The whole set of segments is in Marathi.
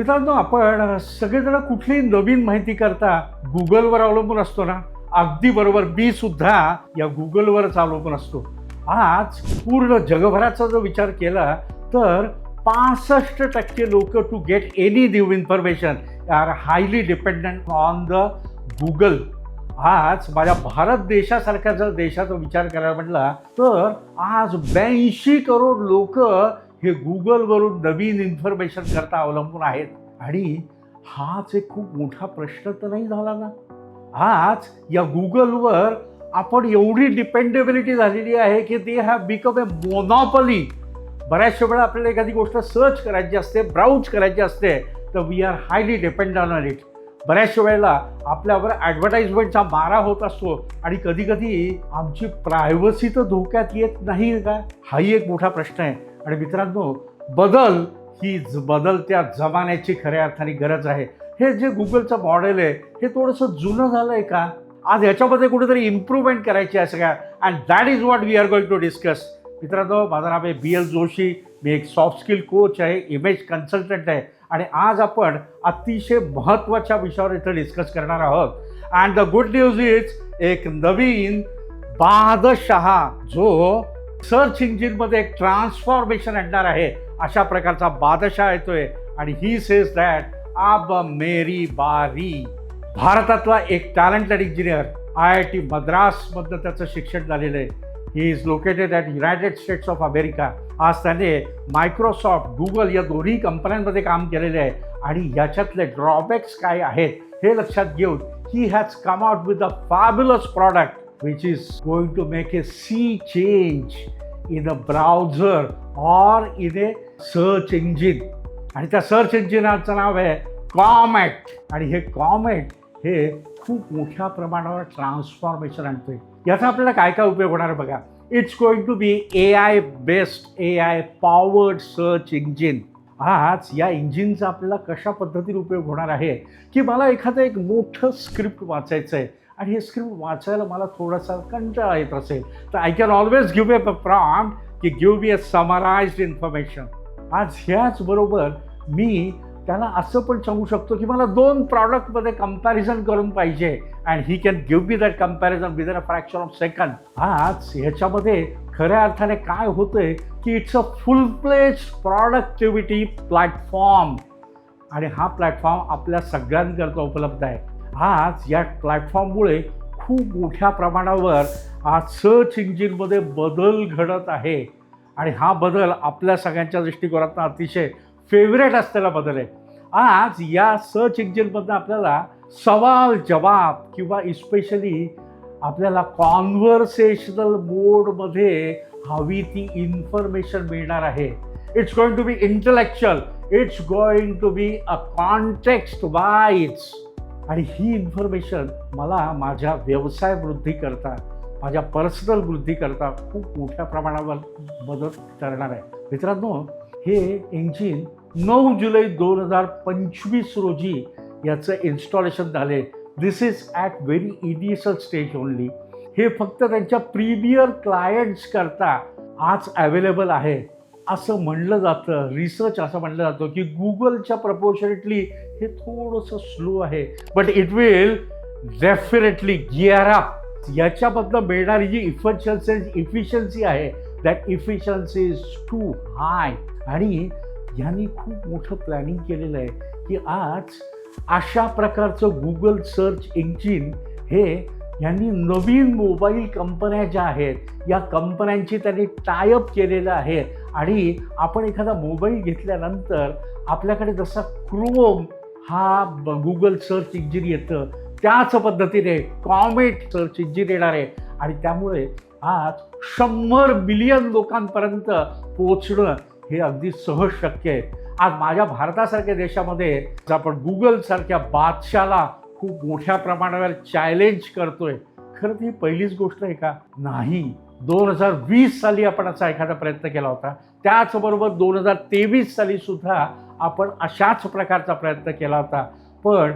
मित्रांनो आपण सगळेजण कुठलीही नवीन माहिती करता गुगलवर अवलंबून असतो ना? अगदी बरोबर मी सुद्धा या गुगलवरच अवलंबून असतो. आज पूर्ण जगभराचा जर विचार केला तर पासष्ट टक्के लोक to get any new information are highly dependent on the Google आज माझ्या भारत देशासारख्या जर देशाचा विचार करायला म्हटला तर आज ब्याऐंशी करोड लोक हे गुगलवरून नवीन इन्फॉर्मेशन करता अवलंबून आहेत. आणि हाच एक खूप मोठा प्रश्न तर नाही झाला ना? आज या गुगलवर आपण एवढी डिपेंडेबिलिटी झालेली आहे की दे हॅव बिकम ए मोनॉपली बऱ्याचशा वेळा आपल्याला एखादी गोष्ट सर्च करायची असते ब्राउज करायची असते तर we are highly dependent on it बऱ्याचशा वेळेला आपल्यावर ॲडव्हर्टाईजमेंटचा मारा होत असतो आणि कधी कधी आमची प्रायव्हसी तर धोक्यात येत नाही का? हाही एक मोठा प्रश्न आहे. आणि मित्रांनो बदल ही ज- बदलत्या जमान्याची खऱ्या अर्थाने गरज आहे. हे जे गुगलचं मॉडेल आहे हे थोडंसं जुनं झालं आहे का? आज याच्यामध्ये कुठेतरी इम्प्रूव्हमेंट करायची आहे सगळ्या. And that is what we are going to discuss मित्रांनो माझं नाव आहे बी एल जोशी. मी एक सॉफ्ट स्किल कोच आहे इमेज कन्सल्टंट आहे. आणि आज आपण अतिशय महत्त्वाच्या विषयावर इथं डिस्कस करणार आहोत. And the good news is एक नवीन बादशहा जो सर्च इंजिनमध्ये एक ट्रान्सफॉर्मेशन आणणार आहे. अशा प्रकारचा बादशाह येतोय आणि ही सेज दॅट आब मेरी बारी. भारतातला एक talented engineer I I T मद्रासमधनं त्याचं शिक्षण झालेलं आहे. He is located at United States of America आज त्याने मायक्रोसॉफ्ट गुगल या दोन्ही कंपन्यांमध्ये काम केलेले आहे. आणि याच्यातले ड्रॉबॅक्स काय आहेत हे लक्षात घेऊन he has come out with a fabulous product which is going to make a sea change in a browser or in a search engine आणि त्या सर्च इंजिनाचं नाव आहे कॉमॅट आणि हे कॉमेट हे खूप मोठ्या प्रमाणावर ट्रान्सफॉर्मेशन आणतोय. याचा आपल्याला काय काय उपयोग होणार बघा? It's going to be A I based A I powered search engine आज या इंजिनचा आपल्याला कशा पद्धतीने उपयोग होणार आहे? की मला एखादं एक मोठं स्क्रिप्ट वाचायचं आहे आणि हे स्क्रिप्ट वाचायला मला थोडासा कंटाळा येत असेल तर I can always give a prompt की give be a summarised information आज ह्याचबरोबर मी त्याला असं पण सांगू शकतो की मला दोन प्रॉडक्टमध्ये कंपॅरिझन करून पाहिजे and he can give be that comparison with a fraction of second आज ह्याच्यामध्ये खऱ्या अर्थाने काय होतंय की it's a full pledge productivity platform आणि हा प्लॅटफॉर्म आपल्या सगळ्यांकरता उपलब्ध आहे. आज या प्लॅटफॉर्ममुळे खूप मोठ्या प्रमाणावर आज सर्च इंजिनमध्ये बदल घडत आहे. आणि हा बदल आपल्या सगळ्यांच्या दृष्टिकोनातून अतिशय फेवरेट असलेला बदल आहे. आज या सर्च इंजिनमधनं आपल्याला सवाल जवाब किंवा इस्पेशली आपल्याला कॉन्व्हर्सेशनल मोडमध्ये हवी ती इन्फॉर्मेशन मिळणार आहे. It's going to be intellectual it's going to be a context wise आणि ही इन्फॉर्मेशन मला माझ्या व्यवसाय वृद्धीकरता माझ्या पर्सनल वृद्धीकरता खूप मोठ्या प्रमाणावर मदत करणार आहे. मित्रांनो हे इंजिन नऊ जुलै दोन हजार पंचवीस रोजी याचं इन्स्टॉलेशन झाले. This is at very initial stage only हे फक्त त्यांच्या प्रीमियर क्लायंट्स करता आज अवेलेबल आहे. असं म्हणलं जातं रिसर्च असं म्हणलं जातं की गुगलच्या प्रपोर्शनेटली हे थोडंसं स्लो आहे. But it will definitely gear up याच्यामधनं मिळणारी जी इफिशियन्सी इफिशियन्सी आहे that efficiency is too high आणि यांनी खूप मोठं प्लॅनिंग केलेलं आहे की आज अशा प्रकारचं गुगल सर्च इंजिन हे यांनी नवीन मोबाईल कंपन्या ज्या आहेत या कंपन्यांची त्यांनी टायअप केलेलं आहे. आणि आपण एखादा मोबाईल घेतल्यानंतर आपल्याकडे जसा क्रोम हा गुगल सर्च इंजिन येतं त्याच पद्धतीने कॉमेट सर्च इंजिन येणार आहे. आणि त्यामुळे आज शंभर मिलियन लोकांपर्यंत पोचणं हे अगदी सहज शक्य आहे. आज माझ्या भारतासारख्या देशामध्ये जर आपण गुगलसारख्या बादशाला खूप मोठ्या प्रमाणावर चॅलेंज करतोय खरं ती पहिलीच गोष्ट आहे का? नाही. दोन हजार वीस साली आपण असा एखादा प्रयत्न केला होता. त्याचबरोबर दोन हजार तेवीस साली सुद्धा आपण अशाच प्रकारचा प्रयत्न केला होता. पण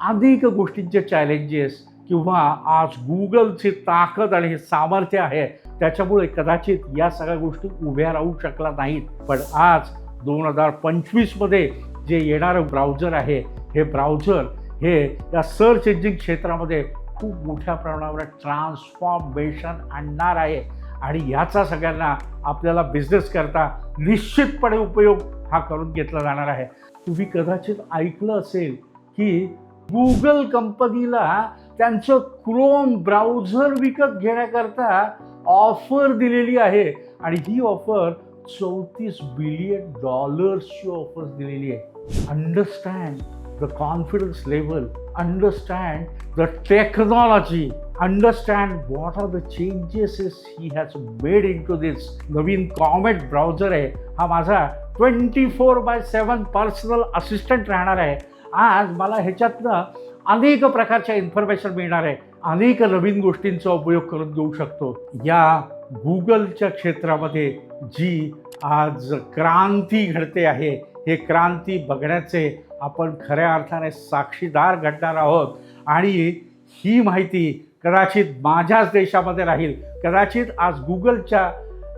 अनेक गोष्टींचे चॅलेंजेस किंवा आज गुगलची ताकद आणि हे सामर्थ्य आहे त्याच्यामुळे कदाचित या सगळ्या गोष्टी उभ्या राहू शकल्या नाहीत. पण आज दोन हजार पंचवीसमध्ये जे येणारं ब्राउझर आहे हे ब्राउझर हे या सर्च इंजिन क्षेत्रामध्ये खूप मोठ्या प्रमाणावर ट्रान्सफॉर्मेशन आणणार आहे. आणि याचा सगळ्यांना आपल्याला बिझनेस करता निश्चितपणे उपयोग हा करून घेतला जाणार आहे. तुम्ही कदाचित ऐकलं असेल की गुगल कंपनीला त्यांचं क्रोम ब्राउझर विकत घेण्याकरता ऑफर दिलेली आहे. आणि ही ऑफर चौतीस बिलियन डॉलर्सची ऑफर दिलेली आहे. Understand the confidence level understand the technology understand what are the changes he has made into this. नवीन कॉमेट ब्राउझर आहे. हा माझा twenty four by seven personal assistant राहणार आहे. आज मला ह्याच्यातनं अनेक प्रकारच्या इन्फॉर्मेशन मिळणार आहे. अनेक नवीन गोष्टींचा उपयोग करून घेऊ शकतो. या गुगलच्या क्षेत्रामध्ये जी आज क्रांती घडते आहे हे क्रांती बघण्याचे आपण खऱ्या अर्थाने साक्षीदार घडणार आहोत. आणि ही माहिती कदाचित माझ्याच देशामध्ये राहील. कदाचित आज गुगलच्या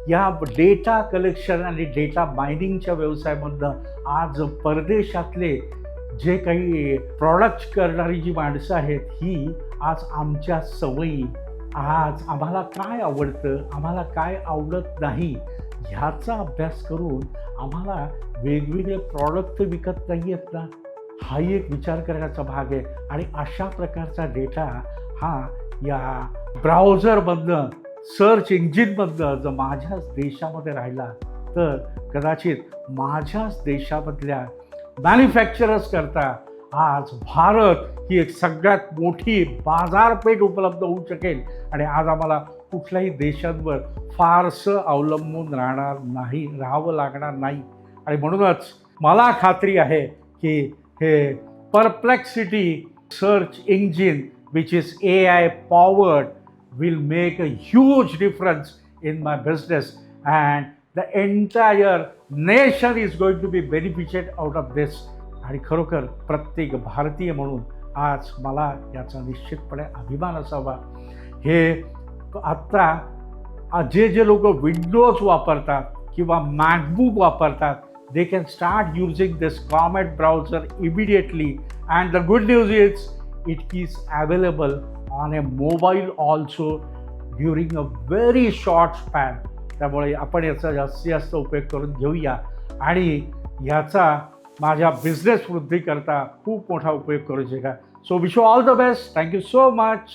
या डेटा कलेक्शन आणि डेटा मायनिंगच्या व्यवसायामधनं आज परदेशातले जे काही प्रॉडक्ट करणारी जी माणसं आहेत ही आज आमच्या सवयी. आज आम्हाला काय आवडतं? आम्हाला काय आवडत नाही? ह्याचा अभ्यास करून आम्हाला वेगवेगळे प्रॉडक्ट विकत नाही आहेत ना? हाही एक विचार करण्याचा भाग आहे. आणि अशा प्रकारचा डेटा हा या ब्राउझरमधनं सर्च इंजिनमधनं जर माझ्याच देशामध्ये राहिला तर कदाचित माझ्याच देशामधल्या मॅन्युफॅक्चरर्स करता आज भारत ही एक सगळ्यात मोठी बाजारपेठ उपलब्ध होऊ शकेल. आणि आज आम्हाला कुठल्याही देशांवर फारसं अवलंबून राहणार नाही राहावं लागणार नाही. आणि म्हणूनच मला खात्री आहे की हे Perplexity search engine which is A I powered will make a huge difference in my business and the entire nation is going to be benefited out of this आणि खरोखर प्रत्येक भारतीय म्हणून आज मला याचा निश्चितपणे अभिमान असावा. हे आत्ता जे जे लोक विंडोज वापरतात किंवा मॅकबुक वापरतात they can start using this Comet browser immediately and the good news is it is available on a mobile also during a very short span त्यामुळे आपण याचा जास्तीत जास्त उपयोग करून घेऊया. आणि ह्याचा माझ्या बिझनेस वृद्धीकरता खूप मोठा उपयोग करू शका so wish all the best thank you so much